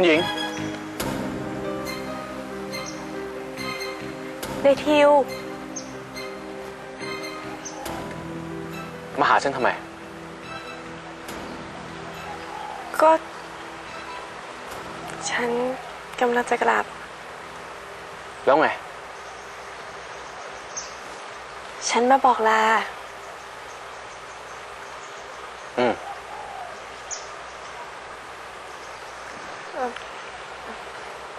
คุณหญิง ในทิว มาหาฉันทำไม ก็ ฉันกำลังจะกลับ แล้วไง ฉันมาบอกลา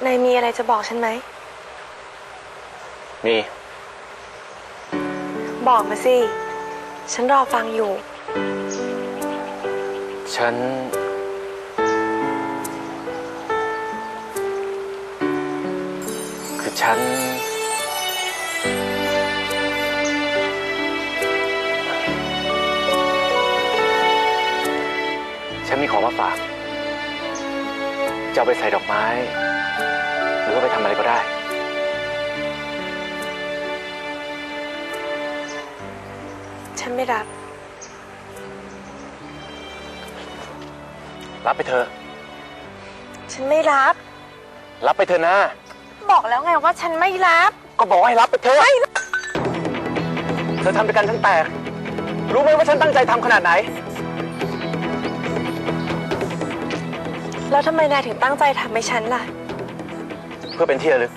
นายมีอะไรจะบอกฉันไหม มี บอกมาสิ ฉันรอฟังอยู่ ฉัน คือฉัน ฉันมีของมาฝาก จะเอาไปใส่ดอกไม้ห รือว่าไปทำอะไรก็ได้ ฉันไม่รับ รับไปเถอะ ฉันไม่รับ รับไปเถอะนะ บอกแล้วไงว่าฉันไม่รับ ก็บอกให้รับไปเถอะเธอทำด้วยกันฉันแตก รู้ไหมว่าฉันตั้งใจทำขนาดไหน แล้วทำไมนายถึงตั้งใจทำให้ฉันล่ะเพื่อเป็นที่ระลึก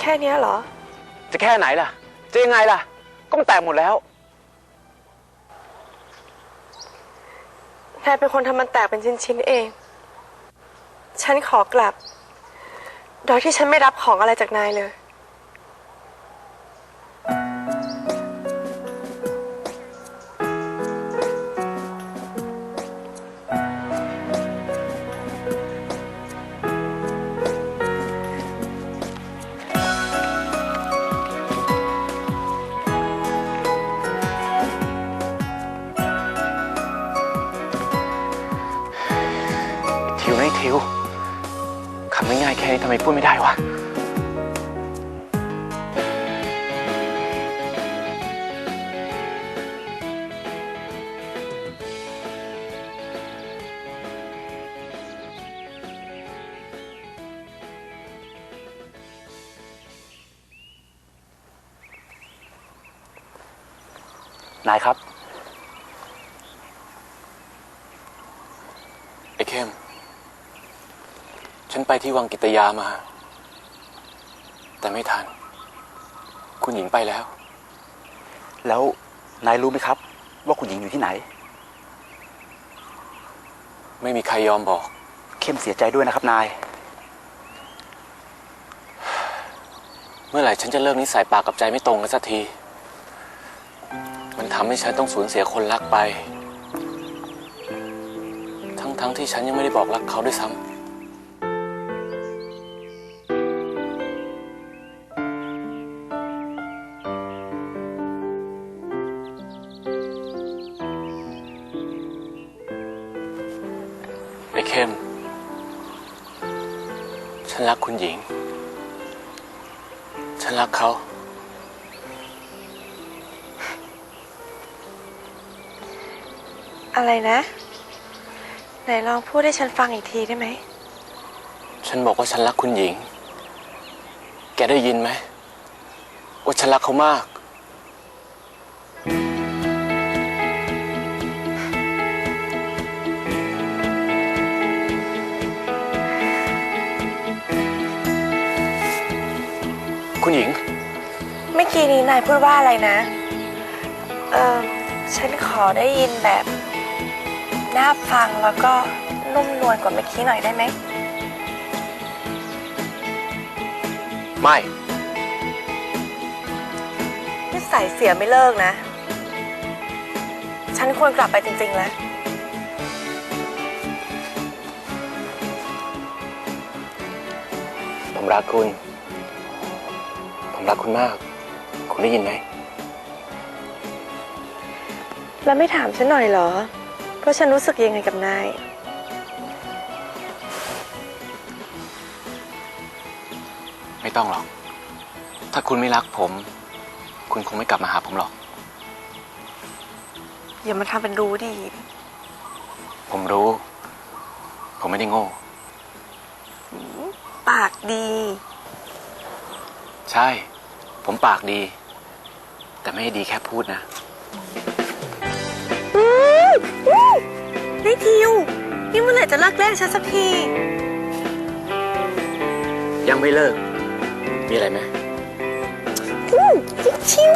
แค่เนี้ยเหรอ จะแค่ไหนล่ะ จะยังไงล่ะ ก็มันแตกหมดแล้ว นายเป็นคนทำมันแตกเป็นชิ้นๆเอง ฉันขอกลับ โดยที่ฉันไม่รับของอะไรจากนายเลย ทิวนี่ทิวคำง่ายๆแค่นี้ทำไมพูดไม่ได้วะ นายครับ ไอ้เข้ม ฉันไปที่วังกิตยามา แต่ไม่ทัน คุณหญิงไปแล้ว แล้วนายรู้ไหมครับ ว่าคุณหญิงอยู่ที่ไหน ไม่มีใครยอมบอก เข้มเสียใจด้วยนะครับนาย เมื่อไหร่ฉันจะเลิกนิสัยปากกับใจไม่ตรงกันสักที มันทำให้ฉันต้องสูญเสียคนรักไป ทั้งๆทที่ฉันยังไม่ได้บอกรักเขาด้วยซ้ำ เข้ม ฉันรักคุณหญิง ฉันรักเขา อะไรนะ ไหนลองพูดให้ฉันฟังอีกทีได้ไหม ฉันบอกว่าฉันรักคุณหญิง แกได้ยินไหม ว่าฉันรักเขามาก คุณหญิง เมื่อกี้นี้นายพูดว่าอะไรนะ เออฉันขอได้ยินแบบ น่าฟังแล้วก็นุ่มนวลกว่าเมื่อกี้หน่อยได้ไหม ไม่ นิสัยเสียไม่เลิกนะ ฉันควรกลับไปจริง ๆ แล้ว ผมรักคุณผม รักคุณมาก คุณได้ยินไหม แล้วไม่ถามฉันหน่อยเหรอเพราะฉันรู้สึกยังไงกับนาย ไม่ต้องหรอก ถ้าคุณไม่รักผม คุณคงไม่กลับมาหาผมหรอก อย่ามาทำเป็นรู้ดี ผมรู้ ผมไม่ได้โง่ ปากดี ใช่ ผมปากดี แต่ไม่ได้ดีแค่พูดนะนี่ทิว นี่เมื่อไหร่จะเลิกแกล้งฉันสักที ยังไม่เลิก มีอะไรไหมชิว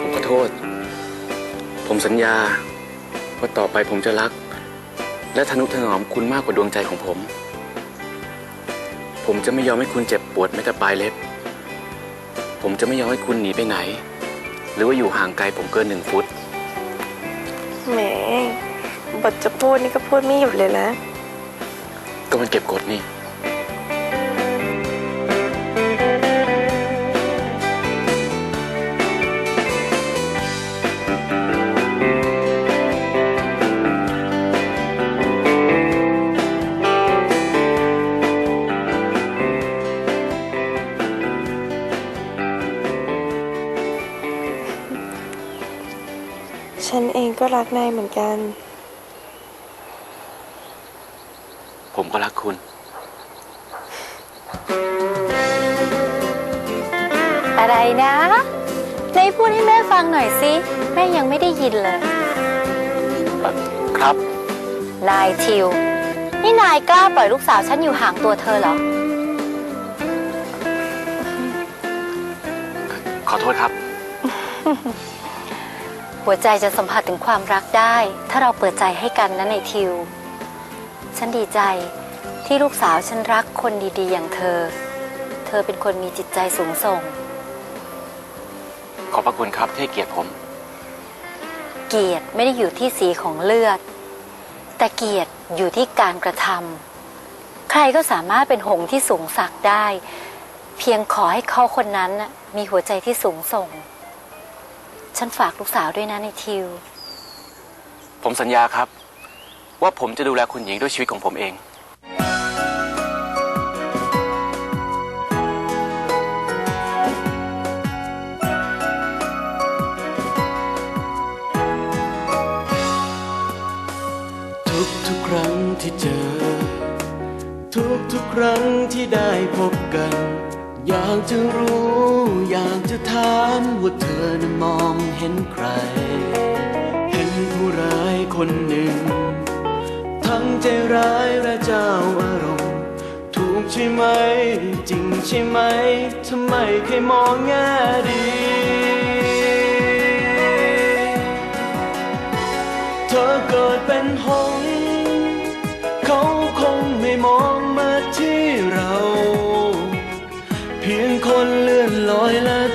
ผมขอโทษ ผมสัญญา ว่าต่อไปผมจะรัก และทนุถนอมคุณมากกว่าดวงใจของผม ผมจะไม่ยอมให้คุณเจ็บปวดแม้แต่ปลายเล็บ ผมจะไม่ยอมให้คุณหนีไปไหน หรือว่าอยู่ห่างไกลผมเกินหนึ่งฟุต แหมบทจะพูดนี่ก็พูดไม่หยุดเลยนะ ก็มันเก็บกดนี่ ฉันเองก็รักนายเหมือนกัน ผมก็รักคุณ อะไรนะไหนพูดให้แม่ฟังหน่อยสิ แม่ยังไม่ได้ยินเลย ครับ นายทิว นี่นายกล้าปล่อยลูกสาวฉันอยู่ห่างตัวเธอเหรอ ขอโทษครับ หัวใจจะสัมผัสถึงความรักได้ ถ้าเราเปิดใจให้กันนะนายทิว ฉันดีใจที่ลูกสาวฉันรักคนดีๆ อย่างเธอ เธอเป็นคนมีจิตใจสูงส่ง ขอบพระคุณครับที่ให้เกียรติผม เกียรติไม่ได้อยู่ที่สีของเลือด แต่เกียรติอยู่ที่การกระทำใครก็สามารถเป็นหงส์ที่สูงสักได้ เพียงขอให้เขาคนนั้นน่ะมีหัวใจที่สูงส่ง ฉันฝากลูกสาวด้วยนะในทิว ผมสัญญาครับ ว่าผมจะดูแลคุณหญิงด้วยชีวิตของผมเอง ทุกทุกๆครั้งที่เจอ ทุกทุกๆครั้งที่ได้พบกัน อยากจะรู้ อยากจะถามว่าเธอนั้นมองเห็นใคร เห็นผู้ร้ายคนหนึ่ง ทั้งใจร้ายและเจ้าอารมณ์ ถูกใช่ไหม จริงใช่ไหม ทำไมเคยมองแง่ดี เธอเกิดเป็นหงส์เขาคงไม่มอง เ